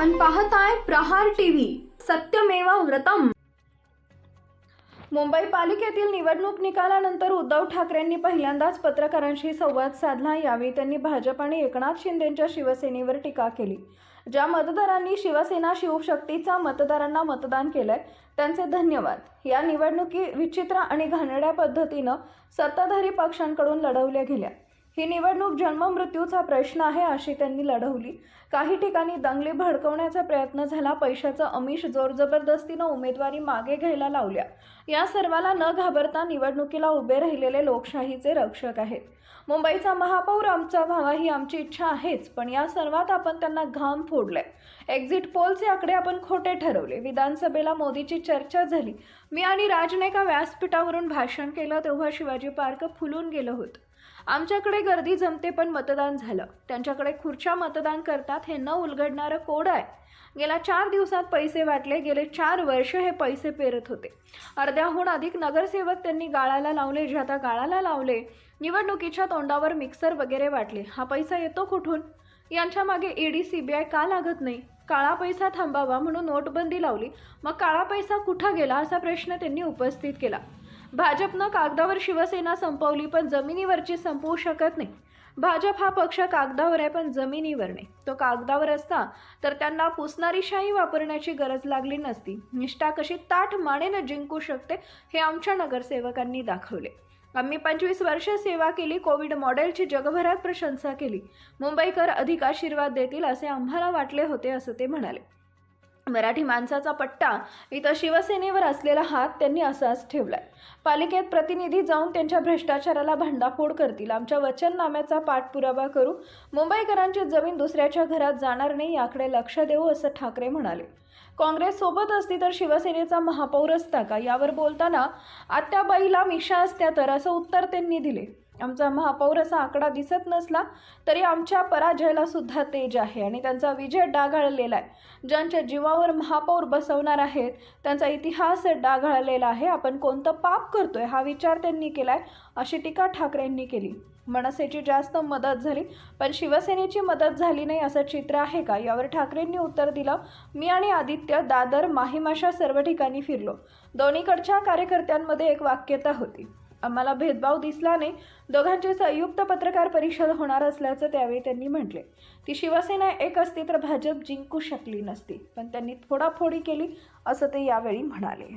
पाहताय प्रहार टीव्ही. सत्यमेवा व्रतम. मुंबई पालिकेतील निवडणूक निकालानंतर उद्धव ठाकरेंनी पहिल्यांदाच पत्रकारांशी संवाद साधला. यावेळी त्यांनी भाजप आणि एकनाथ शिंदेच्या शिवसेनेवर टीका केली. ज्या मतदारांनी शिवसेना शिवशक्तीचा मतदारांना मतदान केलंय त्यांचे धन्यवाद. या निवडणुकी विचित्र आणि घाणेरड्या पद्धतीनं सत्ताधारी पक्षांकडून लढवल्या गेल्या. ही निवडणूक जन्ममृत्यूचा प्रश्न आहे अशी त्यांनी लढवली. काही ठिकाणी दंगली भडकवण्याचा प्रयत्न झाला पैशाचं अमिष जोर जबरदस्तीनं उमेदवारी मागे घ्यायला लावल्या. या सर्वाला न घाबरता निवडणुकीला उभे राहिलेले लोकशाहीचे रक्षक आहेत. मुंबईचा महापौर आमचा व्हावा ही आमची इच्छा आहेच पण या सर्वात आपण त्यांना घाम फोडलाय. एक्झिट पोलचे आकडे आपण खोटे ठरवले. विधानसभेला मोदीची चर्चा झाली. मी आणि राजने एका व्यासपीठावरून भाषण केलं तेव्हा शिवाजी पार्क फुलून गेलं होतं. आमच्याकडे गर्दी जमते पण मतदान झालं. त्यांच्याकडे खुर्च्या मतदान करतात हे न उलगडणारं कोड आहे. गेल्या चार दिवसात पैसे वाटले गेले चार वर्ष हे पैसे पेरत होते. अर्ध्याहून अधिक नगरसेवक त्यांनी गाळाला लावले जे आता गाळाला लावले निवडणुकीच्या तोंडावर मिक्सर वगैरे वाटले. हा पैसा येतो कुठून? यांच्या मागे ईडी सीबीआय का लागत नाही? काळा पैसा थांबावा म्हणून नोटबंदी लावली. मग काळा पैसा कुठं गेला असा प्रश्न त्यांनी उपस्थित केला. भाजपनं कागदावर शिवसेना संपवली पण जमिनीवरची संपवू शकत नाही. भाजप हा पक्ष कागदावर आहे पण जमिनीवर नाही. तो कागदावर असता तर त्यांना पुसणारी शाही वापरण्याची गरज लागली नसती. निष्ठा कशी ताठ मानेनं जिंकू शकते हे आमच्या नगरसेवकांनी दाखवले. आम्ही पंचवीस वर्ष सेवा केली कोविड मॉडेलची जगभरात प्रशंसा केली. मुंबईकर अधिक आशीर्वाद देतील असे आम्हाला वाटले होते असं ते म्हणाले. मराठी माणसाचा पट्टा इथं शिवसेनेवर असलेला हात त्यांनी असाच ठेवलाय. पालिकेत प्रतिनिधी जाऊन त्यांच्या भ्रष्टाचाराला भांडाफोड करतील. आमच्या वचननाम्याचा पाठपुरावा करू. मुंबईकरांची जमीन दुसऱ्याच्या घरात जाणार नाही याकडे लक्ष देऊ असं ठाकरे म्हणाले. काँग्रेस सोबत असती तर शिवसेनेचा महापौर असता का यावर बोलताना आत्याबाईला मिशा असत्या तर असं उत्तर त्यांनी दिले. आमचा महापौर असा आकडा दिसत नसला तरी आमच्या पराजयाला सुद्धा तेज आहे आणि त्यांचा विजय डागाळलेला आहे. ज्यांच्या जीवावर महापौर बसवणार आहेत त्यांचा इतिहास डागाळलेला आहे. आपण कोणतं पाप करतोय हा विचार त्यांनी केलाय अशी टीका ठाकरेंनी केली. मनसेची जास्त मदत झाली पण शिवसेनेची मदत झाली नाही असं चित्र आहे का? यावर ठाकरेंनी उत्तर दिलं. मी आणि आदित्य दादर माहीमाशा सर्व ठिकाणी फिरलो. दोन्हीकडच्या कार्यकर्त्यांमध्ये एक वाक्यता होती. आम्हाला भेदभाव दिसला नाही. दोघांची संयुक्त पत्रकार परिषद होणार असल्याचं त्यावेळी त्यांनी म्हटले. ती शिवसेना एक असती तर भाजप जिंकू शकली नसती पण त्यांनी थोडाफोडी केली असं ते यावेळी म्हणाले.